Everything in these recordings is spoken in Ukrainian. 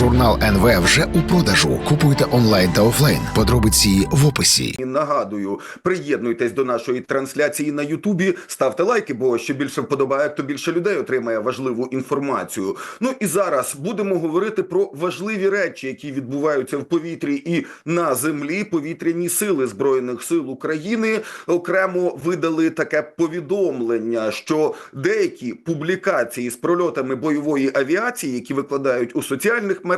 Журнал НВ вже у продажу. Купуйте онлайн та офлайн. Подробиці в описі. І нагадую, приєднуйтесь до нашої трансляції на Ютубі, ставте лайки, бо що більше вподобає, то більше людей отримає важливу інформацію. Ну і зараз будемо говорити про важливі речі, які відбуваються в повітрі і на землі. Повітряні сили збройних сил України окремо видали таке повідомлення, що деякі публікації з прольотами бойової авіації, які викладають у соціальних мережах,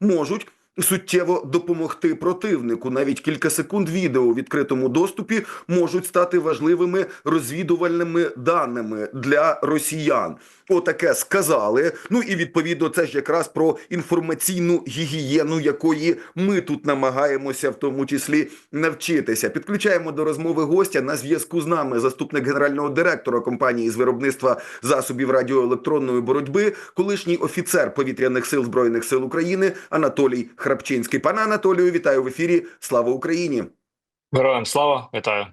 можуть суттєво допомогти противнику. Навіть кілька секунд відео у відкритому доступі можуть стати важливими розвідувальними даними для росіян. Отаке сказали. Ну і відповідно, це ж якраз про інформаційну гігієну, якої ми тут намагаємося, в тому числі, навчитися. Підключаємо до розмови гостя на зв'язку з нами заступник генерального директора компанії з виробництва засобів радіоелектронної боротьби, колишній офіцер повітряних сил збройних сил України Анатолій Храпчинський. Пане Анатолію, вітаю в ефірі. Слава Україні! Героям слава, вітаю.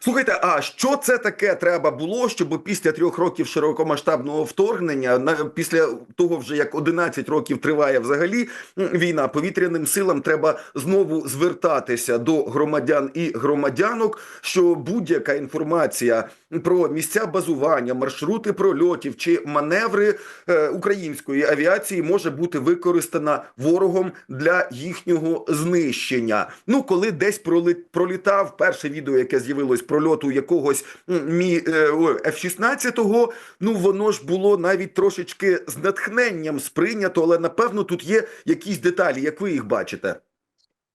Слухайте, а що це таке треба було, щоб після трьох років широкомасштабного вторгнення, на після того, вже як 11 років триває взагалі війна, повітряним силам треба знову звертатися до громадян і громадянок, що будь-яка інформація про місця базування, маршрути прольотів чи маневри е, української авіації може бути використана ворогом для їхнього знищення. Ну, коли десь проли- пролітав перше відео, яке з'явилось прольоту якогось мі е, F-16, ну воно ж було навіть трошечки з натхненням сприйнято, але напевно тут є якісь деталі, як ви їх бачите.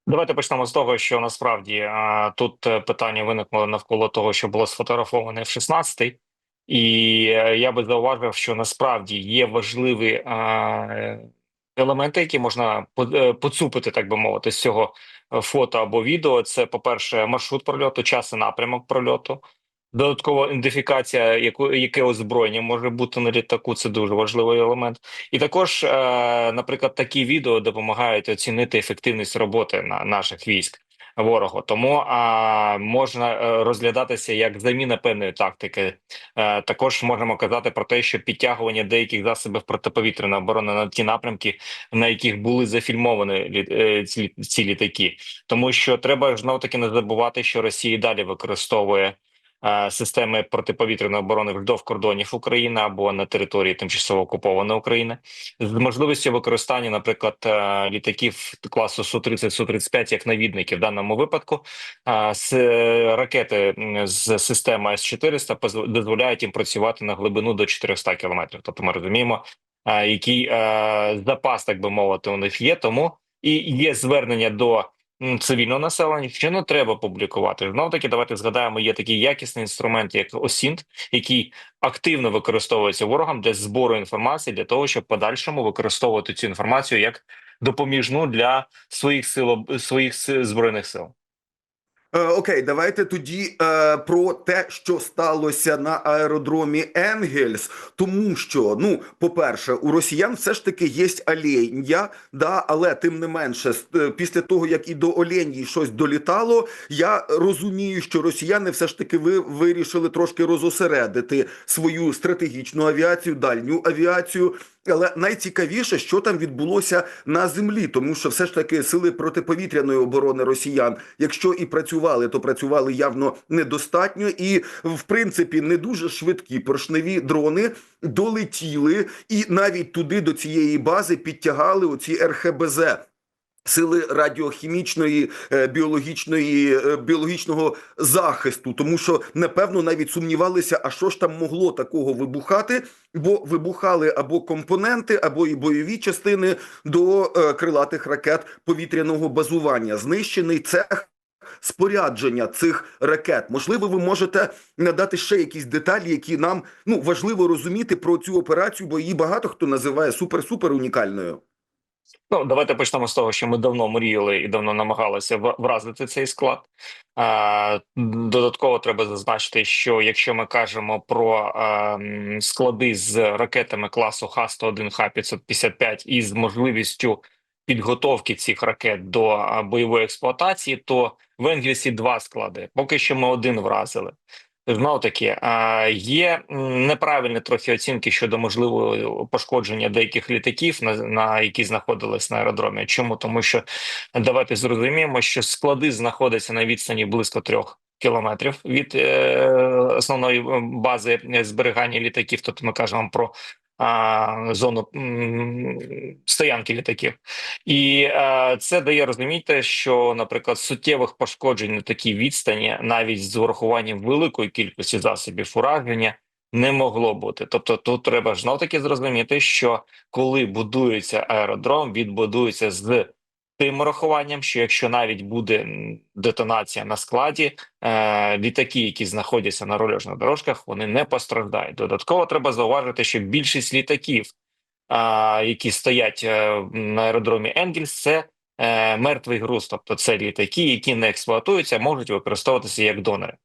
Давайте почнемо з того, що насправді тут е, питання виникло навколо того, що було сфотографоване в 16 і е, я би зауважив, що насправді є важливі елементи, які можна по- поцупити, так би мовити, з цього фото або відео. Це, по-перше, маршрут прольоту, час і напрямок прольоту. Додаткова ідентифікація, яке озброєння може бути на літаку, це дуже важливий елемент. І також, е, наприклад, такі відео допомагають оцінити ефективність роботи на наших військ ворогу. Тому а, можна е, розглядатися як заміна певної тактики. А, також можемо казати про те, що підтягування деяких засобів протиповітряної оборони на ті напрямки, на яких були зафільмовані е, ці, ці літаки, тому що треба знов таки не забувати, що Росія далі використовує е, системи протиповітряної оборони вздовж кордонів України або на території тимчасово окупованої України з можливістю використання, наприклад, е, літаків класу су 30 су 35 як навідники в даному випадку. е, З е, ракети з системи С 400 позв- дозволяють їм працювати на глибину до 400 кілометрів. Тобто, ми розуміємо, е, який е, запас, так би мовити, у них є. Тому і є звернення до цивільного населення, що не треба публікувати. Знов таки, давайте згадаємо, є такий якісний інструмент, як ОСІНТ, який активно використовується ворогом для збору інформації для того, щоб подальшому використовувати цю інформацію як допоміжну для своїх сил своїх збройних сил. Е, окей, давайте тоді е, про те, що сталося на аеродромі Енгельс. Тому що, ну, по-перше, у росіян все ж таки є оленя, да, але тим не менше, е, після того як і до оленії щось долітало, я розумію, що росіяни все ж таки ви вирішили трошки розосередити свою стратегічну авіацію, дальню авіацію. Але найцікавіше, що там відбулося на землі, тому що все ж таки сили протиповітряної оборони росіян, якщо і працювали, то працювали явно недостатньо, і в принципі не дуже швидкі поршневі дрони долетіли, і навіть туди до цієї бази підтягали оці РХБЗ. Сили радіохімічної, е, біологічної, е, біологічного захисту, тому що напевно навіть сумнівалися, а що ж там могло такого вибухати, бо вибухали або компоненти, або і бойові частини до е, крилатих ракет повітряного базування. Знищений цех спорядження цих ракет. Можливо, ви можете надати ще якісь деталі, які нам ну важливо розуміти про цю операцію, бо її багато хто називає супер-супер унікальною. Ну, давайте почнемо з того, що ми давно мріяли і давно намагалися вразити цей склад. Додатково треба зазначити, що якщо ми кажемо про склади з ракетами класу Х-101, Х-555 і з можливістю підготовки цих ракет до бойової експлуатації, то в Енгельсі два склади. Поки що ми один вразили. Знову таки є неправильні трохи оцінки щодо можливого пошкодження деяких літаків, на, на які знаходились на аеродромі. Чому тому, що давайте зрозуміємо, що склади знаходяться на відстані близько трьох кілометрів від е, основної бази зберігання літаків. Тобто ми кажемо про зону стоянки літаків, і е, це дає розуміти, що, наприклад, суттєвих пошкоджень на такій відстані, навіть з урахуванням великої кількості засобів ураження, не могло бути. Тобто, тут треба знов таки зрозуміти, що коли будується аеродром, він будується з тим урахуванням, що якщо навіть буде детонація на складі, е, літаки, які знаходяться на рольожних дорожках, вони не постраждають. Додатково треба зауважити, що більшість літаків, е, які стоять е, на аеродромі Енгельс, це е, мертвий груз, тобто це літаки, які не експлуатуються, можуть використовуватися як донори.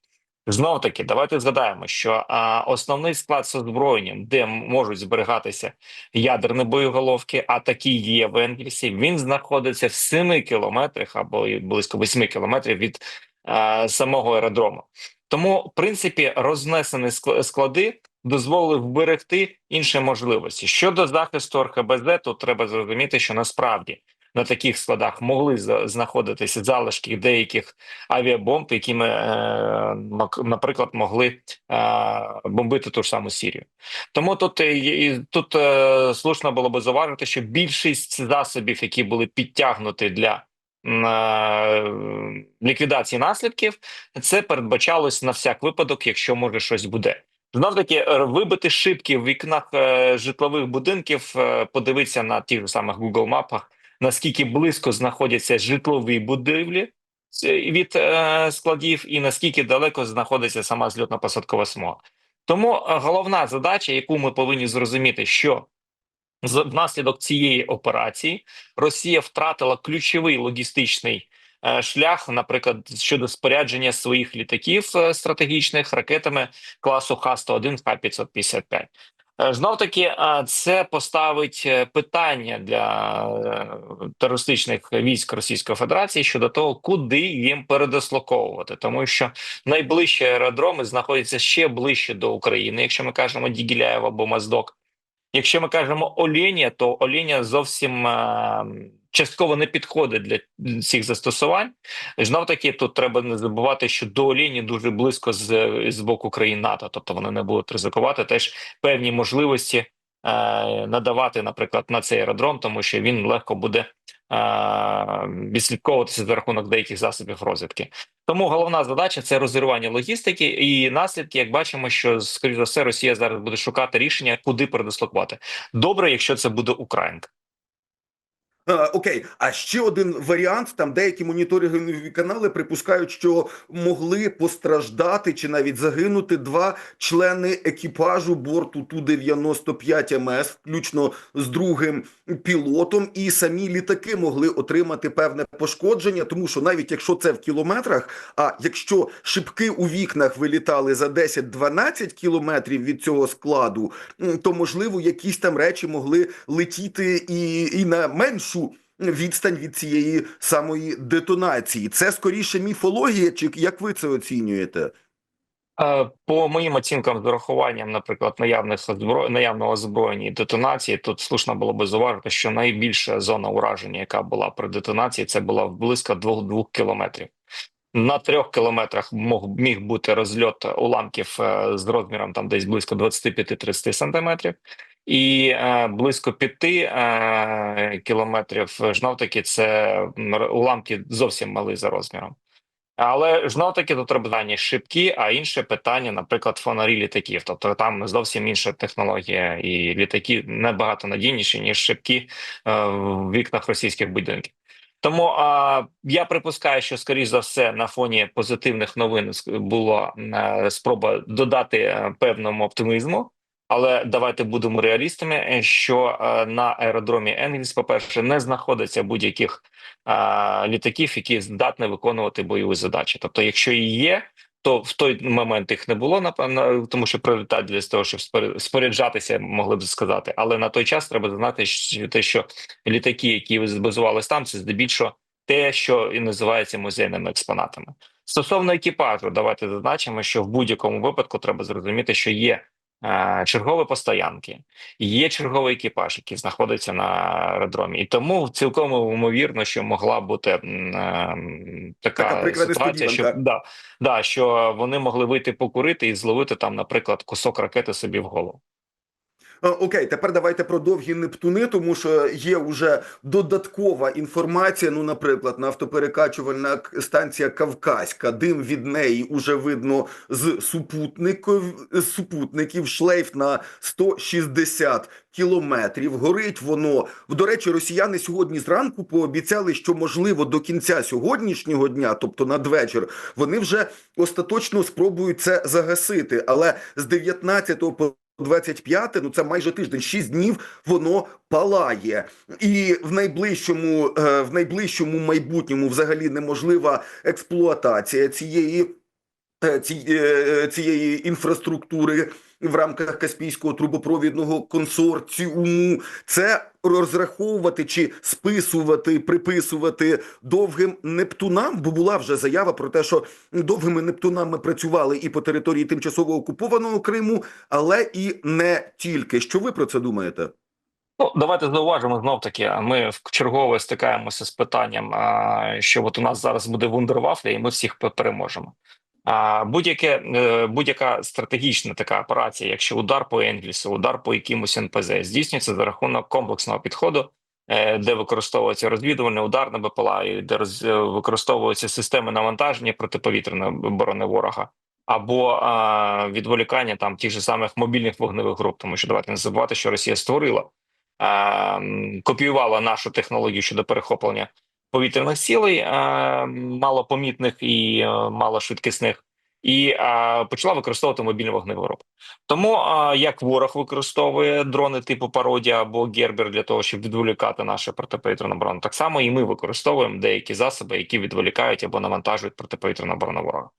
Знову таки, давайте згадаємо, що а, основний склад з озброєнням, де можуть зберігатися ядерні боєголовки, а такі є в Енгельсі, він знаходиться в 7 кілометрах або близько 8 кілометрів від а, самого аеродрому. Тому, в принципі, рознесені ск- склади дозволили вберегти інші можливості. Щодо захисту РХБЗ, то треба зрозуміти, що насправді на таких складах могли знаходитися залишки деяких авіабомб, якими, е, мак- наприклад, могли е, бомбити ту ж саму Сірію. Тому тут е, і- тут е, слушно було би зауважити, що більшість засобів, які були підтягнуті для е, ліквідації наслідків, це передбачалось на всяк випадок, якщо може щось буде. Знов таки е, вибити шибки в вікнах е, житлових будинків, е, подивитися на тих же самих Google мапах, наскільки близько знаходяться житлові будівлі від е, складів, і наскільки далеко знаходиться сама зльотно-посадкова смуга. Тому е, головна задача, яку ми повинні зрозуміти, що внаслідок цієї операції Росія втратила ключовий логістичний е, шлях, наприклад, щодо спорядження своїх літаків стратегічних ракетами класу Х-101, Х-555. Знов таки, це поставить е, питання для е, терористичних військ Російської Федерації щодо того, куди їм передислоковувати, тому що найближчі аеродроми знаходяться ще ближче до України, якщо ми кажемо Дігіляєв або Моздок. Якщо ми кажемо Оленя, то Оленя зовсім е, частково не підходить для цих застосувань. Знов таки, тут треба не забувати, що до Олені дуже близько з, з боку країн НАТО, тобто вони не будуть ризикувати теж певні можливості е, надавати, наприклад, на цей аеродром, тому що він легко буде е, відслідковуватися за рахунок деяких засобів розвідки. Тому головна задача це розірвання логістики і наслідки. Як бачимо, що скоріш за все Росія зараз буде шукати рішення, куди передислокувати. Добре, якщо це буде Українка. Е, Окей, а ще один варіант: там деякі моніторингові канали припускають, що могли постраждати чи навіть загинути два члени екіпажу борту Ту 95 МС, включно з другим пілотом, і самі літаки могли отримати певне пошкодження, тому що навіть якщо це в кілометрах, а якщо шибки у вікнах вилітали за 10-12 кілометрів від цього складу, то можливо якісь там речі могли летіти і, і на меншу відстань від цієї самої детонації. Це скоріше міфологія, чи як ви це оцінюєте? Е, По моїм оцінкам, з урахуванням, наприклад, наявних озбро... наявного озброєння і детонації, тут слушно було би зауважити, що найбільша зона ураження, яка була при детонації, це була близько двох двох кілометрів. На трьох кілометрах міг бути розльот уламків е, з розміром там десь близько 25-30 сантиметрів, і е, близько п'яти е, кілометрів знов таки це уламки зовсім малі за розміром. Але знов таки тут дані шибки, а інше питання, наприклад, фонарі літаків. Тобто там зовсім інша технологія, і літаки набагато надійніші, ніж шибки е, в вікнах російських будинків. Тому а, я припускаю, що скоріш за все на фоні позитивних новин була е, спроба додати е, певному оптимізму. Але давайте будемо реалістами, е, що е, на аеродромі Енгельс, по перше, не знаходиться будь-яких а, літаків, які здатні виконувати бойові задачі. Тобто, якщо і є, то в той момент їх не було, напевно, тому що прилітають для того, щоб споря- споряджатися, могли б сказати. Але на той час треба знати, що те, що літаки, які базувалися там, це здебільшого те, що і називається музейними експонатами. Стосовно екіпажу, давайте зазначимо, що в будь-якому випадку треба зрозуміти, що є е, чергові постоянки, є черговий екіпаж, який знаходиться на аеродромі, і тому цілком ймовірно, що могла бути е, така, Така ситуація, що так? да, да, що вони могли вийти покурити і зловити там, наприклад, кусок ракети собі в голову. Е, Окей, тепер давайте про довгі Нептуни, тому що є вже додаткова інформація. Ну, наприклад, нафтоперекачувальна станція Кавказька, дим від неї уже видно з супутників, з супутників, шлейф на 160 кілометрів. Горить воно. До речі, росіяни сьогодні зранку пообіцяли, що можливо до кінця сьогоднішнього дня, тобто надвечір, вони вже остаточно спробують це загасити. Але з 19 по 25, ну це майже тиждень, 6 днів воно палає, і в найближчому, е, в найближчому майбутньому взагалі неможлива експлуатація цієї, е, е, цієї інфраструктури в рамках Каспійського трубопровідного консорціуму. Це розраховувати чи списувати, приписувати довгим Нептунам, бо була вже заява про те, що довгими Нептунами працювали і по території тимчасово окупованого Криму, але і не тільки. Що ви про це думаєте? Ну, давайте зауважимо знов таки. Ми в чергове стикаємося з питанням, що от у нас зараз буде вундервафля, і ми всіх пе- переможемо. Будь-яке е, будь-яка стратегічна така операція, якщо удар по Енгельсу, удар по якимось НПЗ, здійснюється за рахунок комплексного підходу, е, де використовується розвідувальне ударне БПЛА, де роз- е, використовуються системи навантаження протиповітряної оборони ворога. Або а, відволікання там тих же самих мобільних вогневих груп, тому що давайте не забувати, що Росія створила а, копіювала нашу технологію щодо перехоплення повітряних цілей, а, малопомітних і е, малошвидкісних, і почала використовувати мобільні вогневі групи. Тому як ворог використовує дрони типу пародія або гербер для того, щоб відволікати нашу протиповітряну оборону, так само і ми використовуємо деякі засоби, які відволікають або навантажують протиповітряну оборону ворога.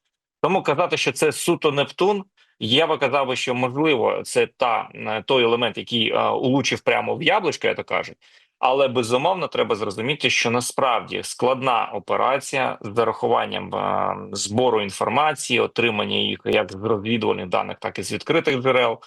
Тому казати, що це суто Нептун. Я би казав, що можливо це та е, той елемент, який е, улучив прямо в яблучко, як то кажуть. Але безумовно треба зрозуміти, що насправді складна операція з зарахуванням е, збору інформації, отримання їх як з розвідувальних даних, так і з відкритих джерел,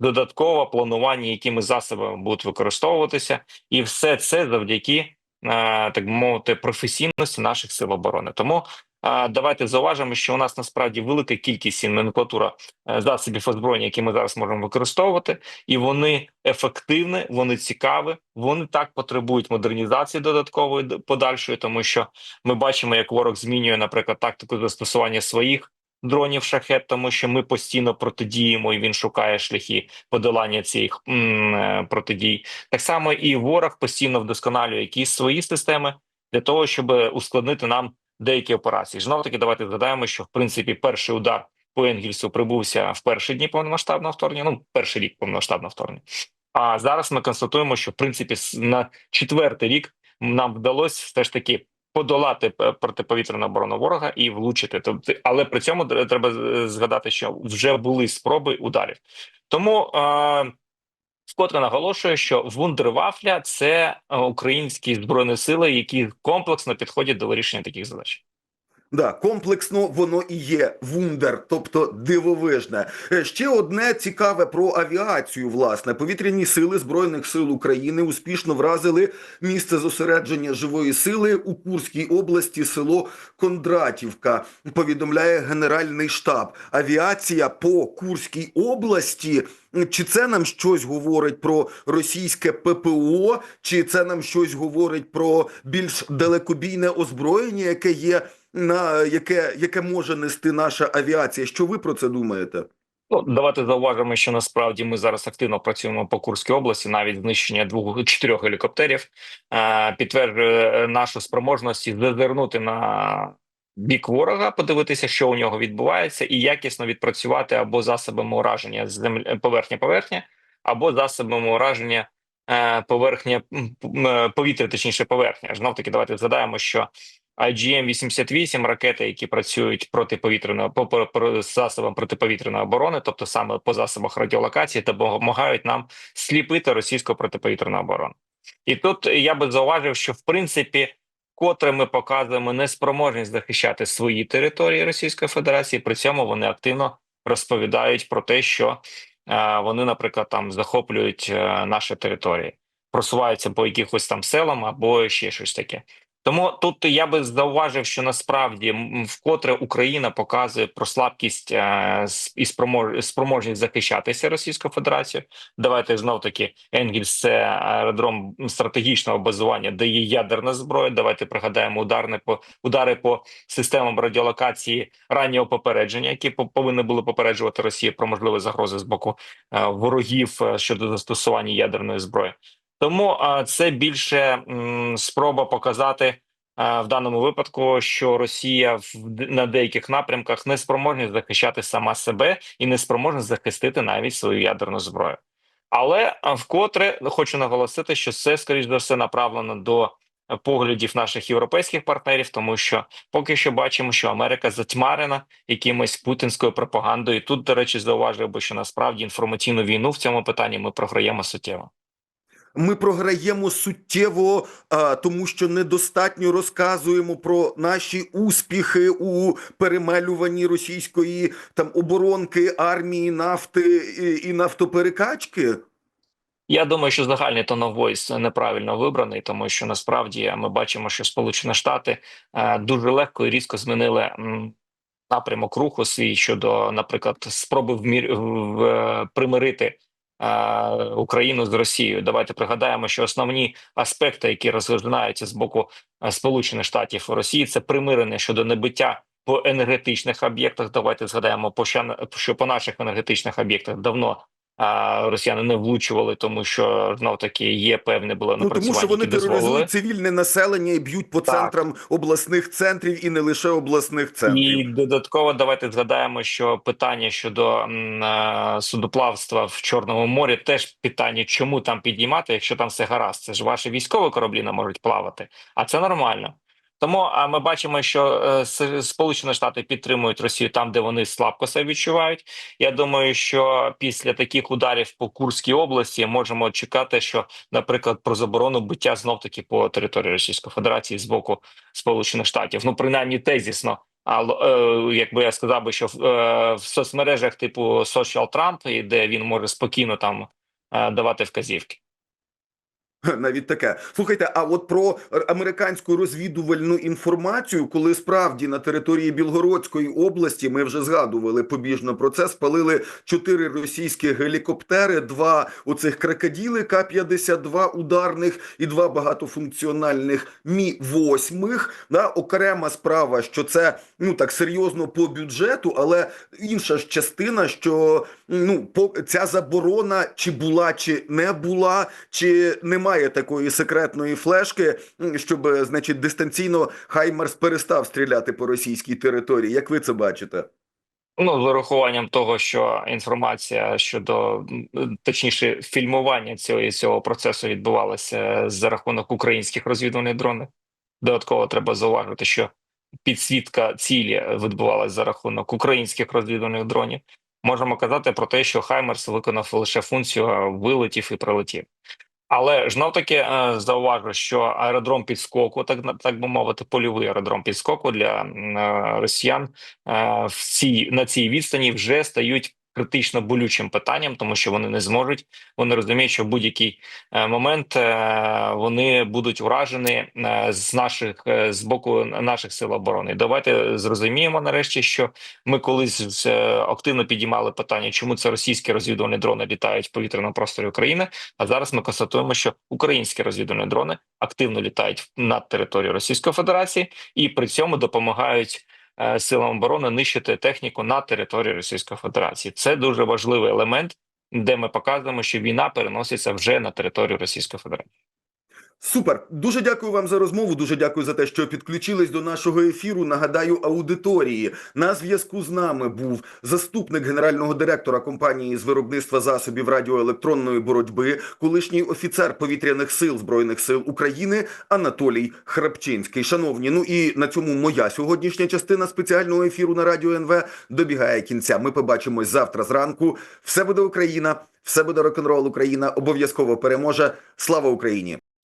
додаткове планування, якими засобами будуть використовуватися, і все це завдяки е, так би мовити професійності наших сил оборони. Тому Давайте зауважимо, що у нас насправді велика кількість і номенклатура е, засобів озброєння, які ми зараз можемо використовувати, і вони ефективні, вони цікаві, вони так потребують модернізації додаткової подальшої, тому що ми бачимо, як ворог змінює, наприклад, тактику застосування своїх дронів шахет, тому що ми постійно протидіємо, і він шукає шляхи подолання цих е, протидій. Так само і ворог постійно вдосконалює якісь свої системи для того, щоб ускладнити нам деякі операції. Знову таки, давайте згадаємо, що в принципі перший удар по Енгельсу прибувся в перші дні повномасштабного вторгнення. Ну, перший рік повномасштабного вторгнення. А зараз ми констатуємо, що в принципі на четвертий рік нам вдалося все ж таки подолати п- протиповітряну оборону ворога і влучити. Тобто, але при цьому треба е, згадати, що вже були спроби ударів. Тому е, вкотре наголошую, що вундервафля це е, українські збройні сили, які комплексно підходять до вирішення таких задач. Да, комплексно воно і є вундер, тобто дивовижне. Е, Ще одне цікаве про авіацію. Власне, повітряні сили збройних сил України успішно вразили місце зосередження живої сили у Курській області, село Кондратівка. Повідомляє Генеральний штаб. Авіація по Курській області. Чи це нам щось говорить про російське ППО, чи це нам щось говорить про більш далекобійне озброєння, яке є на яке, яке може нести наша авіація? Що ви про це думаєте? Ну, давайте зауважимо, що насправді ми зараз активно працюємо по Курській області. Навіть знищення двох чотирьох гелікоптерів е, підтверджує нашу спроможності зазирнути на бік ворога, подивитися, що у нього відбувається, і якісно відпрацювати або засобами ураження землі поверхня поверхня, або засобами ураження е, поверхня е, повітря, точніше поверхня. Знов таки, давайте згадаємо, що IGM-88 ракети, які працюють протиповітряно по, по, по засобам протиповітряної оборони, тобто саме по засобах радіолокації, допомагають нам сліпити російську протиповітряну оборону. І тут я би зауважив, що в принципі вкотре ми показуємо неспроможність захищати свої території Російської Федерації. При цьому вони активно розповідають про те, що е, вони, наприклад, там захоплюють е, наші території, просуваються по якихось там селам або ще щось таке. Тому тут я би зауважив, що насправді вкотре Україна показує про слабкість е, і спромож- спроможність захищатися Російською Федерацією. Давайте знов таки Енгельс це аеродром стратегічного базування, де є ядерна зброя. Давайте пригадаємо ударне по удари по системам радіолокації раннього попередження, які по- повинні були попереджувати Росію про можливі загрози з боку е, ворогів е, щодо застосування ядерної зброї. Тому це більше спроба показати в даному випадку, що Росія на деяких напрямках не спроможна захищати сама себе і не спроможна захистити навіть свою ядерну зброю. Але вкотре хочу наголосити, що це скоріш за все направлено до поглядів наших європейських партнерів, тому що поки що бачимо, що Америка затьмарена якимось путінською пропагандою. Тут, до речі, зауважив би, що насправді інформаційну війну в цьому питанні ми програємо суттєво. Ми програємо суттєво, тому що недостатньо розказуємо про наші успіхи у перемелюванні російської там оборонки, армії, нафти і, нафтоперекачки. Я думаю, що загальний тон of неправильно вибраний, тому що насправді ми бачимо, що Сполучені Штати дуже легко і різко змінили напрямок руху свій щодо, наприклад, спроби вмір... в... е, примирити Україну з Росією. Давайте пригадаємо, що основні аспекти, які розглядаються з боку Сполучених Штатів Росії, це примирення щодо небиття по енергетичних об'єктах. Давайте згадаємо, що по наших енергетичних об'єктах давно. А росіяни не влучували, тому що знов таки є певне було Ну тому що вони тероризують цивільне населення і б'ють по Так. центрам обласних центрів і не лише обласних центрів. І додатково давайте згадаємо, що питання щодо е, судоплавства в Чорному морі теж питання, чому там підіймати, якщо там все гаразд. Це ж ваші військові кораблі не можуть плавати, а це нормально. Тому а ми бачимо, що е, Сполучені Штати підтримують Росію там, де вони слабко себе відчувають. Я думаю, що після таких ударів по Курській області можемо чекати, що, наприклад, про заборону биття знов таки по території Російської Федерації з боку Сполучених Штатів. Ну принаймні тезісно. Але е, якби я сказав би, що в, е, в соцмережах типу Social Trump, де він може спокійно там е, давати вказівки. Навіть таке. Слухайте, а от про американську розвідувальну інформацію, коли справді на території Білгородської області ми вже згадували побіжно про це, спалили чотири російські гелікоптери, два оцих крокоділи К-52 ударних і два багатофункціональних Мі-8. Да? Окрема справа, що це ну так серйозно по бюджету, але інша ж частина, що ну по ця заборона чи була, чи не була, чи немає такої секретної флешки, щоб, е, значить, дистанційно Хаймерс перестав стріляти по російській території. Як ви це бачите? Ну, з урахуванням того, що інформація щодо точніше фільмування цього цього процесу відбувалося за рахунок українських розвідувальних дронів. Додатково треба зауважити, що підсвітка цілі відбувалася за рахунок українських розвідувальних дронів. Можемо казати про те, що Хаймерс виконав лише функцію вилетів і прилетів. Але ж навтаки е, зауважу, що аеродром підскоку, так так би мовити, польовий аеродром підскоку для е, росіян е, в цій на цій відстані вже стають критично болючим питанням, тому що вони не зможуть. Вони розуміють, що в будь-який е, момент е, вони будуть вражені е, з наших з боку наших сил оборони. Давайте зрозуміємо нарешті, що ми колись активно підіймали питання, чому це російські розвідувальні дрони літають в повітряному просторі України. А зараз ми констатуємо, що українські розвідувальні дрони активно літають над територією Російської Федерації і при цьому допомагають силам оборони нищити техніку на території Російської Федерації. Це дуже важливий елемент, де ми показуємо, що війна переноситься вже на територію Російської Федерації. Супер, дуже дякую вам за розмову. Дуже дякую за те, що підключились до нашого ефіру. Нагадаю, аудиторії на зв'язку з нами був заступник генерального директора компанії з виробництва засобів радіоелектронної боротьби, колишній офіцер повітряних сил збройних сил України Анатолій Храпчинський. Шановні, ну і на цьому моя сьогоднішня частина спеціального ефіру на радіо НВ добігає кінця. Ми побачимось завтра зранку. Все буде Україна, все буде рок-н-рол Україна. Обов'язково переможе. Слава Україні!